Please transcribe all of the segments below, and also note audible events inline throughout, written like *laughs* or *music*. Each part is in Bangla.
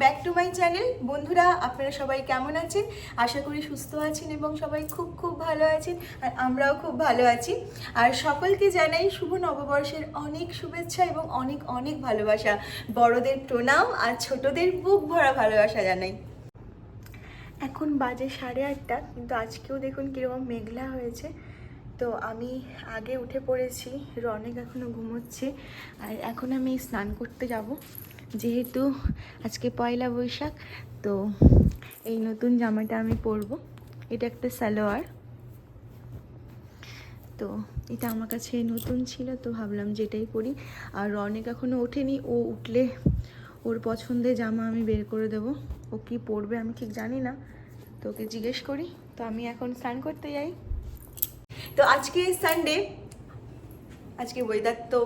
ব্যাক টু মাই চ্যানেল বন্ধুরা, আপনারা সবাই কেমন আছেন? আশা করি সুস্থ আছেন এবং সবাই খুব খুব ভালো আছেন আর আমরাও খুব ভালো আছি। আর সকলকে জানাই শুভ নববর্ষের অনেক শুভেচ্ছা এবং অনেক অনেক ভালোবাসা। বড়দের প্রণাম আর ছোটদের বুক ভরা ভালোবাসা জানাই। এখন বাজে সাড়ে আটটা, কিন্তু আজকেও দেখুন কীরকম মেঘলা হয়েছে। তো আমি আগে উঠে পড়েছি, রনেক এখনও ঘুমোচ্ছে। আর এখন আমি স্নান করতে যাব। যেহেতু আজকে পয়লা বৈশাখ, তো এই নতুন জামাটা আমি পরবো। এটা একটা সালোয়ার। তো এটা আমার কাছে নতুন ছিল, তো ভাবলাম যে এটাই পরি। আর রনেক এখনও ওঠেনি, ও উঠলে ওর পছন্দের জামা আমি বের করে দেব। ও কি পরবে আমি ঠিক জানি না। তো ওকে জিজ্ঞেস করি, তো আমি এখন স্নান করতে যাই। তো আজকে সানডে আজকে ওয়েদার তো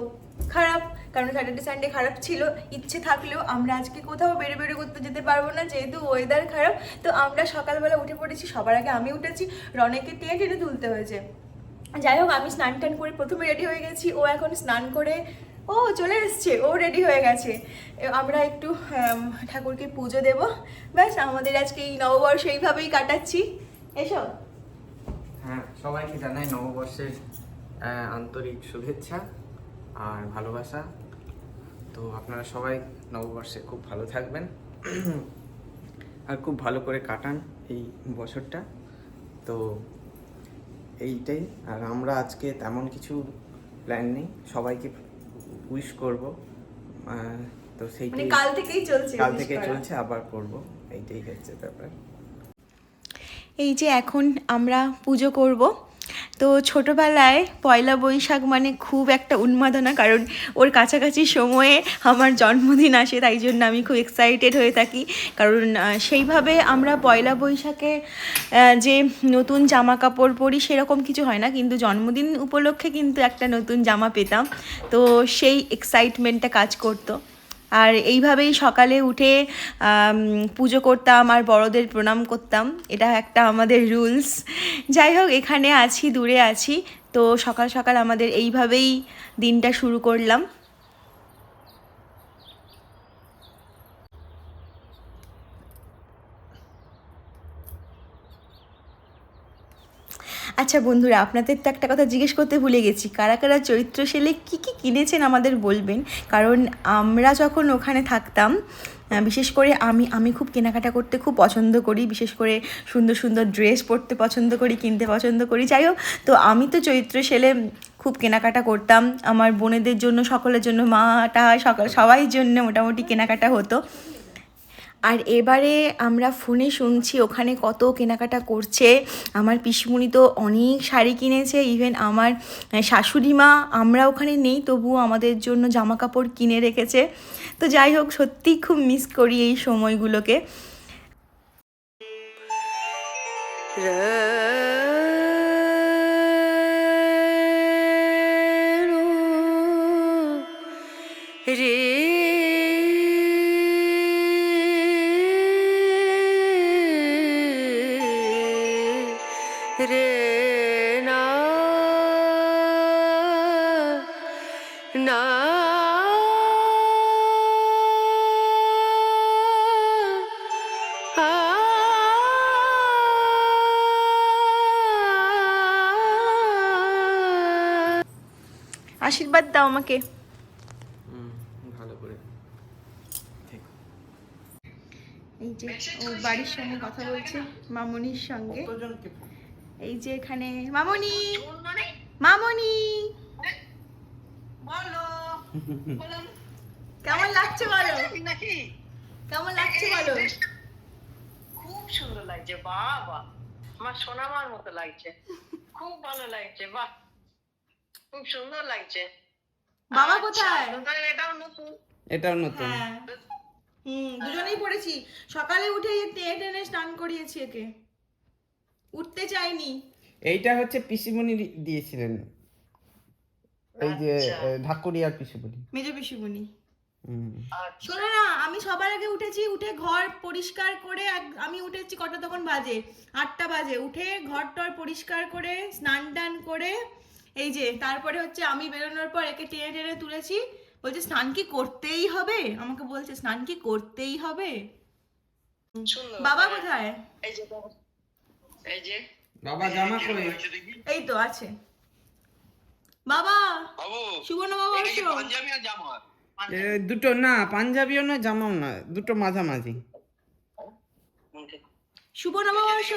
খারাপ, কারণ স্যাটারডে সানডে খারাপ ছিল। ইচ্ছে থাকলেও আমরা আজকে কোথাও বেরো বেরো করতে যেতে পারব না, যেহেতু ওয়েদার খারাপ। তো আমরা সকালবেলা উঠে পড়েছি, সবার আগে আমি উঠেছি, রনেকে টেনে টেনে তুলতে হয়েছে। যাই হোক, আমি স্নান টান করে প্রথমে রেডি হয়ে গেছি, ও এখন স্নান করে, ও চলে এসছে, ও রেডি হয়ে গেছে। আমরা একটু ঠাকুরকে পুজো দেব। ব্যাস, আমাদের আজকে এই নববর্ষ এইভাবেই কাটাচ্ছি। এসো। হ্যাঁ সবাইকে জানাই নববর্ষের আন্তরিক শুভেচ্ছা। আর ভালোবাসা। তো আপনারা সবাই নববর্ষে খুব ভালো থাকবেন। আর খুব ভালো করে কাটান এই বছরটা। তো এইটাই। আর আমরা আজকে তেমন কিছু প্ল্যান নেই। সবাইকে উইশ করব। তো মানে সেইটাই কাল থেকেই চলছে কাল থেকে চলছে আবার করব। এইটাই হচ্ছে ব্যাপার। এই যে এখন আমরা পুজো করব। তো ছোটবেলায় পয়লা বৈশাখ মানে খুব একটা উন্মাদনা, কারণ ওর কাছাকাছি সময়ে আমার জন্মদিন আসে, তাই জন্য আমি খুব এক্সাইটেড হয়ে থাকি। কারণ সেইভাবে আমরা পয়লা বৈশাখে যে নতুন জামা কাপড় পরি সেরকম কিছু হয় না, কিন্তু জন্মদিন উপলক্ষে কিন্তু একটা নতুন জামা পেতাম। তো সেই এক্সাইটমেন্টটা কাজ করতো। আর এইভাবেই সকালে উঠে পুজো করতাম আর বড়দের প্রণাম করতাম। এটা একটা আমাদের রুলস। যাই হোক, এখানে আছি, দূরে আছি। তো সকাল সকাল আমাদের এইভাবেই দিনটা শুরু করলাম। আচ্ছা বন্ধুরা, আপনাদের তো একটা কথা জিজ্ঞেস করতে ভুলে গেছি। কারা কারা চৈত্র সেলে কী কী কিনেছেন আমাদের বলবেন? কারণ আমরা যখন ওখানে থাকতাম বিশেষ করে আমি আমি খুব কেনাকাটা করতে খুব পছন্দ করি। বিশেষ করে সুন্দর সুন্দর ড্রেস পরতে পছন্দ করি, কিনতে পছন্দ করি। যাই হোক, তো আমি তো চৈত্র সেলে খুব কেনাকাটা করতাম। আমার বোনেদের জন্য, সকলের জন্য মাটা সকাল সবাই জন্য মোটামুটি কেনাকাটা হতো। আর এবারে আমরা ফোনে শুনছি ওখানে কত কেনাকাটা করছে। আমার পিসিমণি তো অনেক শাড়ি কিনেছে ইভেন আমার শাশুড়ি মা, আমরা ওখানে নেই, তবুও আমাদের জন্য জামা কাপড় কিনে রেখেছে। তো যাই হোক, সত্যি খুব মিস করি এই সময়গুলোকে। আশীর্বাদ দাও আমাকে। ভালো করে। এই যে ও বাড়ির সঙ্গে কথা বলছে মামনির সঙ্গে। এই যে এখানে মামনি মামনি। বলো। কেমন লাগছে বলো? নাকি? কেমন লাগছে বলো? খুব সুন্দর লাগছে বাবা আমার সোনামার মতো লাগছে। খুব ভালো লাগছে বাহ। খুব সুন্দর লাগছে। বাবা আচ্ছা, কোথায়? এটাও নতুন। এটাও নতুন। হ্যাঁ। হুম দুজনেই পড়েছি। সকালে উঠে টেনে টেনে স্নান করিয়েছি একে। উঠতে চাইনি। এইটা হচ্ছে পিসিমণি দিয়েছিলেন। এই যে আচ্ছা। পিসিমণি। মেজো পিসুমণি। হুম। আচ্ছা। শোনো না আমি সবার আগে উঠেছি উঠে ঘর পরিষ্কার করে আমি উঠেছি কটা তখন বাজে? আটটা বাজে। উঠে ঘর টর পরিষ্কার করে স্নান টান করে এই যে তারপরে হচ্ছে আমি বেরোনোর পর একে টেনে টেনে তুলেছি। বলছে স্নান কি করতেই হবে? আমাকে বলছে স্নান কি করতেই হবে? বাবা কোথায়? এই যে বাবা। এই যে। বাবা জামা এই তো আছে। বাবা! বাবু পাঞ্জাবি আর জামা? দুটো না পাঞ্জাবিও না জামাও না দুটো মাঝামাঝি। মুখে। শুভ নববর্ষ।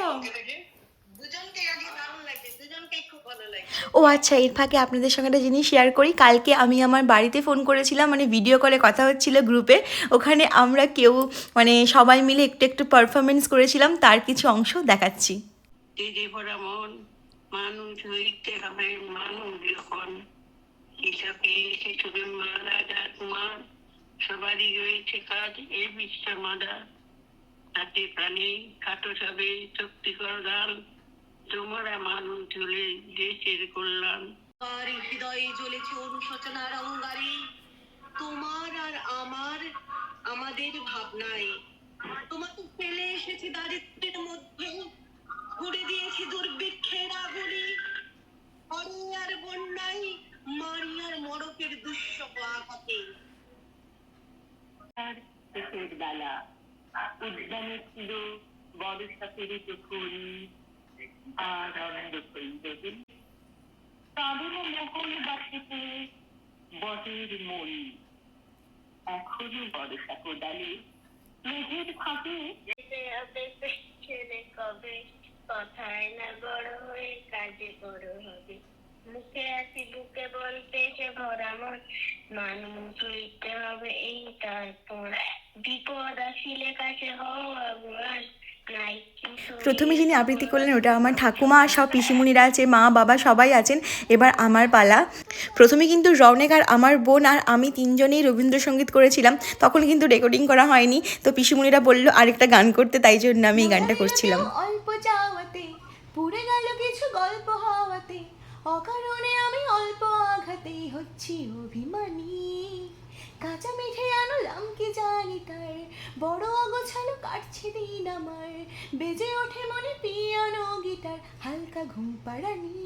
ও আচ্ছা এর ফাঁকে আপনাদের সঙ্গে একটা জিনিস শেয়ার করি। কালকে আমি আমার বাড়িতে ফোন করেছিলাম মানে ভিডিও কলে কথা হচ্ছিল গ্রুপে ওখানে আমরা কেউ মানে সবাই মিলে একটু একটু পারফরমেন্স করেছিলাম তার কিছু অংশ দেখাচ্ছি। মন মানুষ হইতে হবে মানুষ যখন। হিসাবে শিশুকে মারা যাক মা সবারই রয়েছে কাজ এই বিশ্বের মাদা হাতে প্রাণে কাটো সবে তোমরা মানুষ চলে দেশের কল্যাণ। আর হৃদয়ে জ্বলেছে অনুশোচনার অঙ্গারে তোমার আর আমার আমাদের ভাবনায়। তোমাকে ফেলে এসেছি দারিদ্রের মধ্যে। ঘুরে দিয়েছি দুর্ভিক্ষের আগুনে। আর বন্যায় মারিয়ার দুঃসহ আঘাতে। বেলা উদ্যানে ছিল বর্ষাতের পুকুর। আর আনন্দ কইলেন তাদের মহল বাসিতে বটের মন এখনও বর্ষা কোদালে মেঘের ফাঁকে ছেলে কবে কথায় না বড় হয়ে কাজে বড় হবে মুখে আছি বুকে বলতে সে ভরা মন মানুষ হইতে হবে এই তারপর বিপদ আসিলে কাছে হও আগুয়ান নাই প্রথমে যিনি আবৃত্তি করলেন, ওটা আমার ঠাকুমা, সব পিসিমুনিরা আছে, মা, বাবা সবাই আছেন, এবার আমার পালা। প্রথমে কিন্তু রৌনেক আর আমার বোন আর আমি তিনজনেই রবীন্দ্রসঙ্গীত করেছিলাম, তখন কিন্তু রেকর্ডিং করা হয়নি, তো পিসিমুনিরা বলল, আরেকটা গান করতে তাই জন্য আমি এই গানটা করছিলাম। অল্প চাওয়াতে গেল কিছু গল্প হওয়াতে, অকারণে আমি অল্প হচ্ছি অভিমানী। কাঁচা মিঠে আনলাম, কি জানি তার বড় অগোছালো কাটছে দিন আমার। বেজে ওঠে মনে পিয়ানো গিটার, হালকা ঘুম পাড়ানি।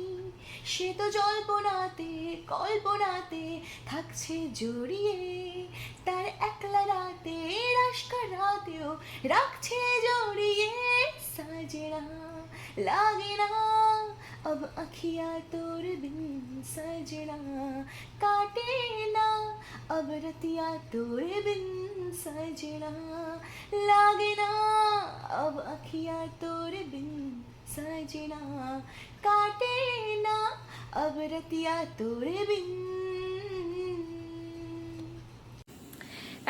সে তো জল্পনাতে, কল্পনাতে থাকছে জড়িয়ে। তার একলা রাতে রাস্কা রাতেও রাখছে জড়িয়ে সাজেনা লাগে না अब अखिया तोर बिन सजना काटे ना अब रतिया तोर बिन सजना लागे ना अब अखिया तोर बिन सजना काटे ना अब रतिया तोर बिन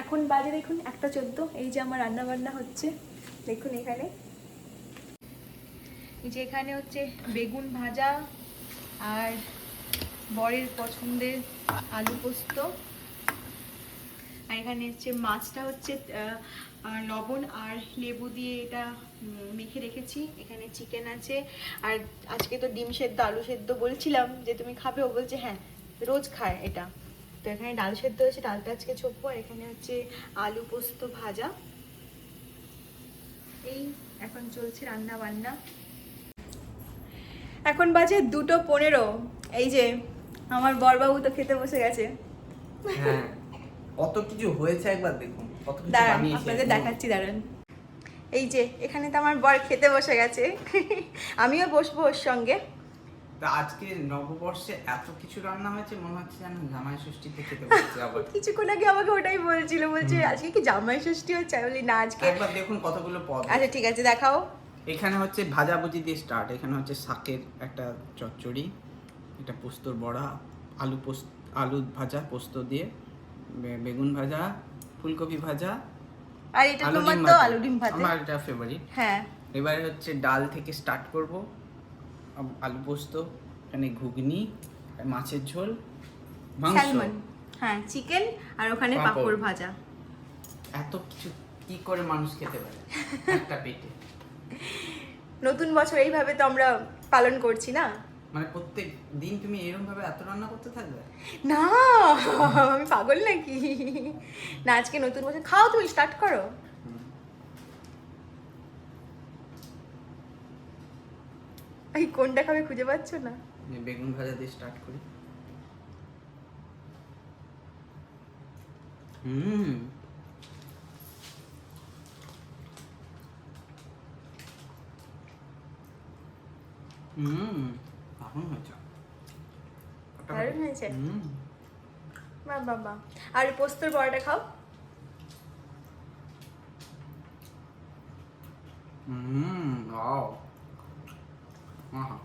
এখন বাজে দেখুন একটা চোদ্দ এই যে আমার রান্না বান্না হচ্ছে দেখুন এখানে এই যে এখানে হচ্ছে বেগুন ভাজা আর বরের পছন্দের আলু পোস্ত। আর এখানে হচ্ছে মাছটা হচ্ছে লবণ আর লেবু দিয়ে এটা মেখে রেখেছি। এখানে চিকেন আছে। আর আজকে তো ডিম সেদ্ধ, আলু সেদ্ধ বলছিলাম যে তুমি খাবে। ও বলছে হ্যাঁ রোজ খায় এটা। তো এখানে ডাল সেদ্ধ হয়েছে, ডালটা আজকে চোখবো আর এখানে হচ্ছে আলু পোস্ত ভাজা। এই এখন চলছে রান্না বান্না এখন বাজে দুটো পনেরো। এই যে আমার বরবাবু তো খেতে বসে গেছে। হ্যাঁ কত কিছু হয়েছে একবার দেখুন কত কিছু দাঁড়ান আপনাদের দেখাচ্ছি দাঁড়ান। এই যে এখানে তো আমার বর খেতে বসে গেছে। *laughs* আমিও বসবো ওর সঙ্গে। তা আজকে নববর্ষে এত কিছু রান্না হয়েছে মনে হচ্ছে যেন জামাই ষষ্ঠীতে খেতে বসছে আবার। *laughs* কিছুক্ষণ আগে আমাকে ওটাই বলছিল বলছে আজকে কি জামাই ষষ্ঠী হচ্ছে? বলি না আজকে একবার দেখুন কতগুলো পদ আচ্ছা ঠিক আছে দেখাও। এখানে হচ্ছে ভাজাভুজি দিয়ে স্টার্ট এখানে হচ্ছে শাকের একটা চচ্চড়ি এটা পোস্তর বড়া আলু পোস্ত আলু ভাজা পোস্ত দিয়ে বেগুন ভাজা ফুলকপি ভাজা আর এটা তোমার তো আলু ডিম ভাজা। আমার এটা ফেভারিট হ্যাঁ। এবারে হচ্ছে ডাল থেকে স্টার্ট করব। আলু পোস্ত এখানে ঘুগনি মাছের ঝোল মাংস। হ্যাঁ চিকেন আর ওখানে পাঁপড়। পাঁপড় ভাজা। এত কিছু কি করে মানুষ খেতে পারে? *laughs* একটা পেটে। নতুন বছর এইভাবে তো আমরা পালন করছি না? মানে প্রত্যেক দিন তুমি এরকম ভাবে এত রান্না করতে থাকবে? না আমি পাগল নাকি? না আজকে নতুন বছর খাও তুমি স্টার্ট করো। এই কোনটা খাবে খুঁজে পাচ্ছ না? বেগুন ভাজা দিয়ে স্টার্ট করি। হুম। হুম দারুণ হয়েছে। দারুণ হয়েছে? বাহ বাহ বাহ। আর পোস্তর বড়াটা খাও। হুম ওয়াও। আহা।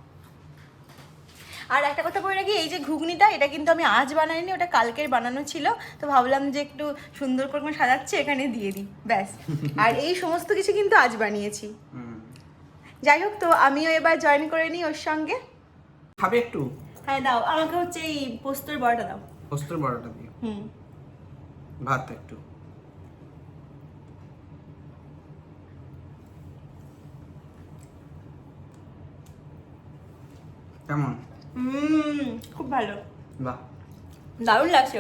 আর একটা কথা বলে রাখি এই যে ঘুগনিটা এটা কিন্তু আমি আজ বানাইনি ওটা কালকের বানানো ছিল। তো ভাবলাম যে একটু সুন্দর করে সাজাচ্ছে এখানে দিয়ে দিই ব্যাস। *laughs* আর এই সমস্ত কিছু কিন্তু আজ বানিয়েছি। যাই হোক তো আমিও এবার জয়েন করে নিই ওর সঙ্গে। খাবে একটু? হ্যাঁ দাও আমাকে হচ্ছে এই পোস্তর বড়াটা দাও। পোস্তর বড়াটা দিও। হুম। ভাত একটু। কেমন? হুম খুব ভালো। বাহ। দারুণ লাগছে।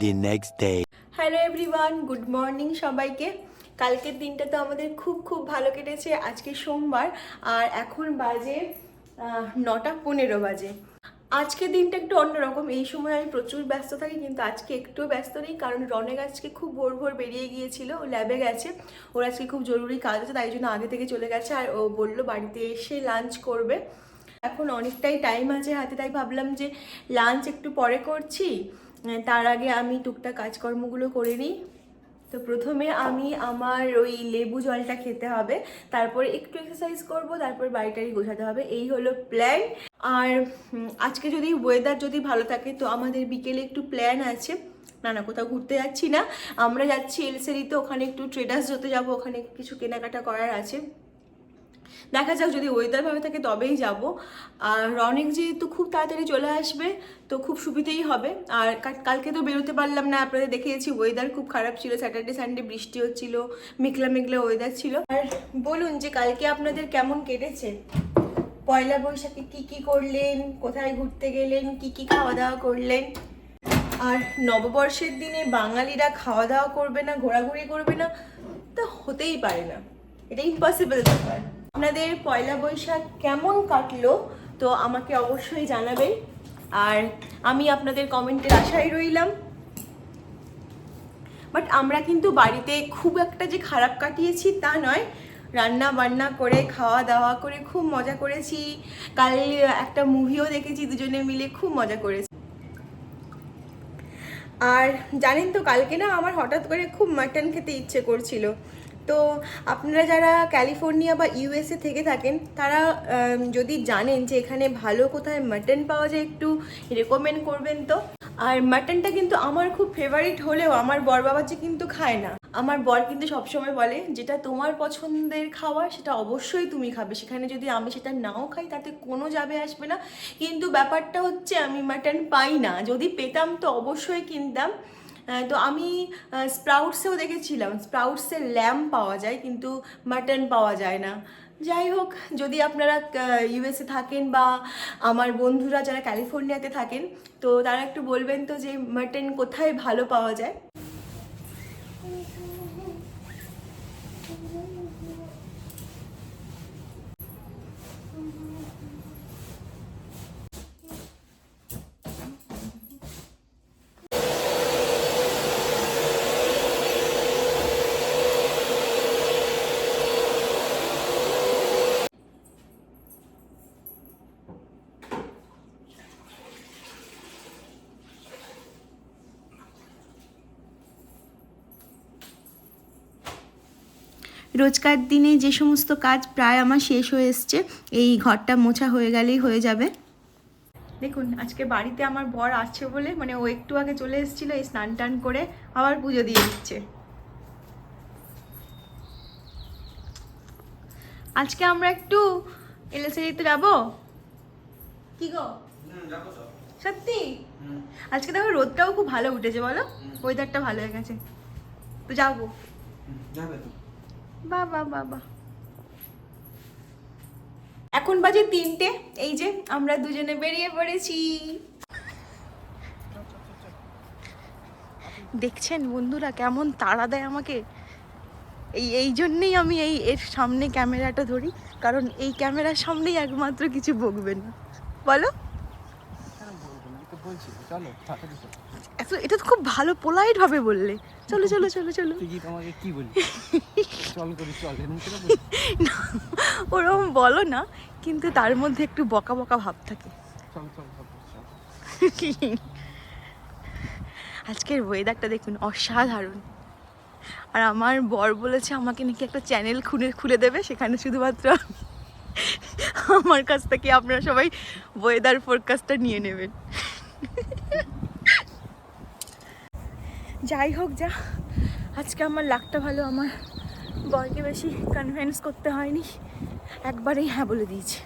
the next day. Hello everyone good morning সবাইকে। কালকের দিনটা তো আমাদের খুব খুব ভালো কেটেছে আজকে সোমবার, আর এখন বাজে নটা পনেরো বাজে। আজকের দিনটা একটু অন্যরকম এই সময় আমি প্রচুর ব্যস্ত থাকি, কিন্তু আজকে একটুও ব্যস্ত নেই, কারণ রনেক আজকে খুব ভোর ভোর বেরিয়ে গিয়েছিল, ও ল্যাবে গেছে, ওর আজকে খুব জরুরি কাজ আছে, তাই জন্য আগে থেকে চলে গেছে, আর ও বলল বাড়িতে এসে লাঞ্চ করবে। এখন অনেকটাই টাইম আছে হাতে, তাই ভাবলাম যে লাঞ্চ একটু পরে করছি, তার আগে আমি টুকটাক কাজকর্মগুলো করে নিই। তো প্রথমে আমি আমার ওই লেবু জলটা খেতে হবে, তারপরে একটু এক্সারসাইজ করব, তারপর বাড়িটারি গোছাতে হবে। এই হলো প্ল্যান আর আজকে যদি ওয়েদার যদি ভালো থাকে, তো আমাদের বিকেলে একটু প্ল্যান আছে। না না, কোথাও ঘুরতে যাচ্ছি না। আমরা যাচ্ছি এলসেরিতে ওখানে একটু ট্রেডার্স যেতে যাব, ওখানে কিছু কেনাকাটা করার আছে। দেখা যাক যদি ওয়েদার ভালো থাকে তবেই যাব। আর রনিক যেহেতু খুব তাড়াতাড়ি চলে আসবে, তো খুব সুবিধেই হবে। আর কালকে তো বেরোতে পারলাম না, আপনাদের দেখিয়েছি ওয়েদার খুব খারাপ ছিল স্যাটারডে সানডে বৃষ্টি হচ্ছিল মেঘলা মেঘলা ওয়েদার ছিল। আর বলুন যে কালকে আপনাদের কেমন কেটেছে? পয়লা বৈশাখে কি কি করলেন, কোথায় ঘুরতে গেলেন, কি কি খাওয়া দাওয়া করলেন? আর নববর্ষের দিনে বাঙালিরা খাওয়া দাওয়া করবে না, ঘোরাঘুরি করবে না, তা হতেই পারে না। এটা ইম্পসিবল ব্যাপার। আপনাদের পয়লা বৈশাখ কেমন কাটলো, তো আমাকে অবশ্যই জানাবেন। আর আমি আপনাদের কমেন্টের আশায় রইলাম। বাট আমরা কিন্তু বাড়িতে খুব একটা যে খারাপ কাটিয়েছি তা নয়। রান্না বান্না করে, খাওয়া দাওয়া করে খুব মজা করেছি। কাল একটা মুভিও দেখেছি, দুজনে মিলে খুব মজা করেছি। আর জানেন তো, কালকে না আমার হঠাৎ করে খুব মাটন খেতে ইচ্ছে করছিল। তো আপনারা যারা ক্যালিফোর্নিয়া বা ইউএসএ থেকে থাকেন, তারা যদি জানেন যে এখানে ভালো কোথায় মাটন পাওয়া যায়, একটু রেকমেন্ড করবেন তো। আর মাটনটা কিন্তু আমার খুব ফেভারিট হলেও আমার বর বাবাজি কিন্তু খায় না। আমার বর কিন্তু সবসময় বলে, যেটা তোমার পছন্দের খাওয়া, সেটা অবশ্যই তুমি খাবে। সেখানে যদি আমি সেটা নাও খাই, তাতে কোনো যাবে আসবে না। কিন্তু ব্যাপারটা হচ্ছে, আমি মাটন পাই না। যদি পেতাম তো অবশ্যই কিনতাম। তো আমি স্প্রাউটসেও দেখেছিলাম। স্প্রাউটসের ল্যাম্প পাওয়া যায়, কিন্তু মাটন পাওয়া যায় না। যাই হোক, যদি আপনারা ইউএসএ থাকেন বা আমার বন্ধুরা যারা ক্যালিফোর্নিয়াতে থাকেন, তো তারা একটু বলবেন তো যে মাটন কোথায় ভালো পাওয়া যায়? রোজকার দিনে যে সমস্ত কাজ প্রায় আমার শেষ হয়ে এসছে এই ঘরটা মোছা হয়ে গেলেই হয়ে যাবে। দেখুন আজকে বাড়িতে আমার বর আছে বলে মানে ও একটু আগে চলে এসেছিল এই স্নান টান করে আবার পুজো দিয়ে দিচ্ছে। আজকে আমরা একটু এলএসএরিতে যাব? কি গো? সত্যি? আজকে দেখো রোদটাও খুব ভালো উঠেছে বলো? ওয়েদারটা ভালো হয়ে গেছে। তো যাব। যাবে তো। বা বা বা বা এখন বাজে তিনটে এই যে আমরা দুজনে বেরিয়ে পড়েছি। দেখছেন বন্ধুরা কেমন তাড়া দেয় আমাকে? এই এই জন্যেই আমি এই এর সামনে ক্যামেরাটা ধরি কারণ এই ক্যামেরার সামনেই একমাত্র কিছু বকবে না। বলো। এটা তো খুব ভালো পোলাইট ভাবে বললে। চলো চলো চলো চলো। কি বলি *laughs* ওরকম বলো না কিন্তু তার মধ্যে একটু বকা বকা ভাব থাকে। আজকের ওয়েদারটা দেখুন অসাধারণ। আর আমার বর বলেছে আমাকে নাকি একটা চ্যানেল খুলে খুলে দেবে সেখানে শুধুমাত্র আমার কাছ থেকে আপনারা সবাই ওয়েদার ফোরকাস্টটা নিয়ে নেবেন। যাই হোক যা আজকে আমার লাকটা ভালো আমার বরকে বেশি কনভিন্স করতে হয়নি। একবারেই হ্যাঁ বলে দিয়েছে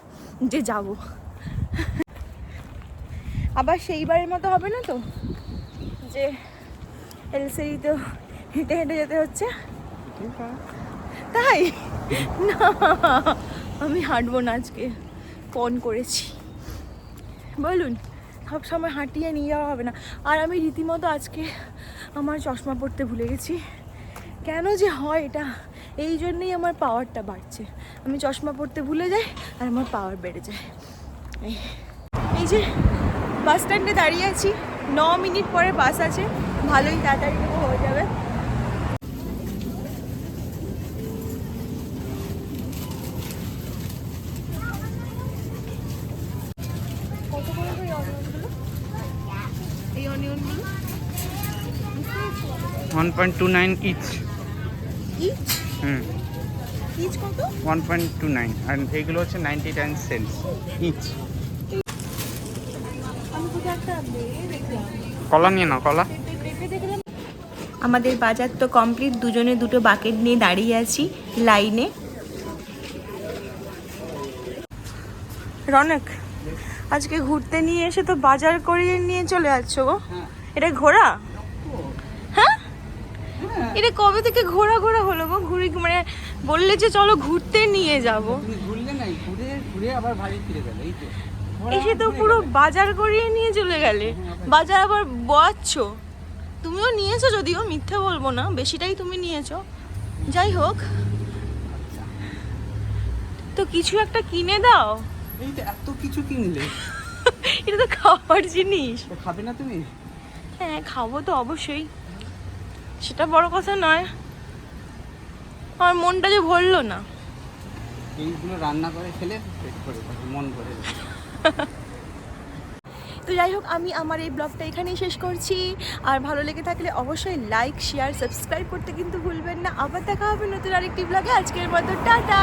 যে যাব। আবার সেইবারের মতো হবে না তো? যে এলসেরি তো হেঁটে হেঁটে যেতে হচ্ছে। তাই? না, আমি হাঁটবো না আজকে। ফোন করেছি। বলুন, সব সময় হাঁটিয়ে নিয়ে যাওয়া হবে না। আর আমি রীতিমতো আজকে আমার চশমা পরতে ভুলে গেছি। কেন যে হয় এটা? এই জন্যই আমার পাওয়ারটা বাড়ছে। আমি চশমা পরতে ভুলে যাই আর আমার পাওয়ার বেড়ে যায়। এই যে বাস স্ট্যান্ডে দাঁড়িয়ে আছি, ন মিনিট পরে বাস আছে, ভালোই তাড়াতাড়ি হয়ে যাবে। কত করে করে অনিয়নগুলো এই হুম। ইচ কত? ওয়ান পয়েন্ট টু নাইন আর এইগুলো হচ্ছে সেন্টস ইচ কলা নিয়ে নাও কলা। আমাদের বাজার তো কমপ্লিট দুজনে দুটো বাকেট নিয়ে দাঁড়িয়ে আছি লাইনে রনক আজকে ঘুরতে নিয়ে এসে তো বাজার করিয়ে নিয়ে চলে যাচ্ছ গো। এটা ঘোরা? এটা কবে থেকে ঘোরা ঘোরা হলো গো? ঘুরে মানে বললে যে চলো ঘুরতে নিয়ে যাব। ঘুরলে নাই ঘুরে ঘুরে আবার বাড়ি ফিরে গেলে এই তো। এসে তো পুরো বাজার করিয়ে নিয়ে চলে গেলে। বাজার আবার বোয়াচ্ছ। তুমিও নিয়েছো যদিও মিথ্যে বলব না বেশিটাই তুমি নিয়েছো। যাই হোক। তো কিছু একটা কিনে দাও। এই তো এত কিছু কিনলে। *laughs* এটা তো খাবার জিনিস। খাবে না তুমি? হ্যাঁ খাব তো অবশ্যই। সেটা বড় কথা নয়। আমার মনটা যে ভরলো না। এইগুলো রান্না করে খেলে পেট করে মন ভরে। *laughs* তো যাই হোক আমি আমার এই ব্লগটা এখানেই শেষ করছি। আর ভালো লেগে থাকলে অবশ্যই লাইক শেয়ার সাবস্ক্রাইব করতে কিন্তু ভুলবেন না। আবার দেখা হবে নতুন আরেকটি ব্লগে আজকের মতো টাটা!